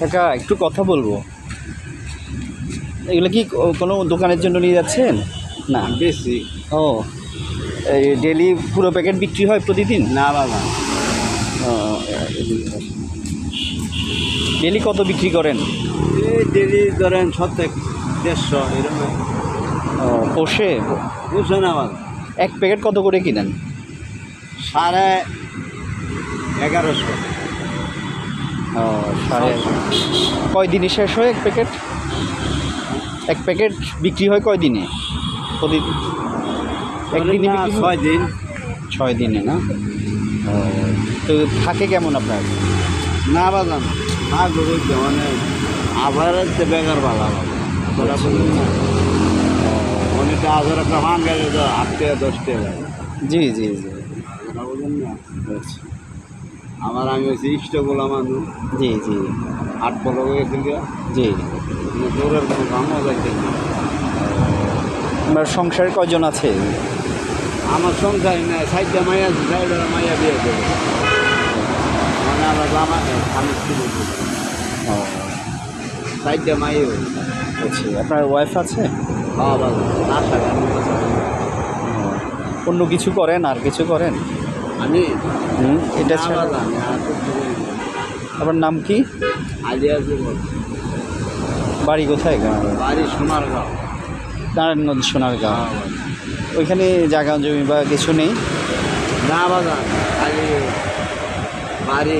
কাকা একটু কথা বলব এগুলো কি কোনো দোকানের জন্য নিয়ে যাচ্ছেন না বেশি ও এই ডেলি পুরো প্যাকেট বিক্রি হয় প্রতিদিন না বাবা ডেলি কত বিক্রি করেন এই ডেলি ধরেন সত্তর দেড়শো এরকম ও, পোষে বুঝছ না বাবা এক প্যাকেট কত করে কিনেন সাড়ে এগারোশো কয় দিনে শেষ হয় এক প্যাকেট? এক প্যাকেট বিক্রি হয় কয় দিনে প্রতিদিন একদিনে ছয় দিন। ছয় দিনে না? তো থাকে কেমন আপনার? না বাজান না গরু মানে আবার বেকার ভালো অনেকটা আধার একটা ভাঙ তো আট টাকা দশ টাকা জি জি। জি না। আচ্ছা। আমার আমি হচ্ছে ইষ্টগুলো মানুষ জি জি। আট বড় গেছিল। জি। দৌড়ের কোনো কামও যাইতে না আপনার সংসারে কয়জন আছে? আমার সংসার না সাইডটা মাইয়া আছে সাইডে মাইয়া বিয়ে করে। মানে আমার জামা স্ত্রী। ও। সাইডটা মাইয়া আচ্ছা আপনার ওয়াইফ আছে? খাওয়া বাবা। আমি অন্য কিছু করেন আর কিছু করেন? আমি হুম এটা ছাড়া। আপনার নাম কি? বাড়ি কোথায়? বাড়ি সোনার গাঁও নারায়ণ নদী সোনারগাঁও ওইখানে জায়গা জমি বা কিছু নেই? না বাবা বাড়ি